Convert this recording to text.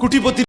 কুটিপতি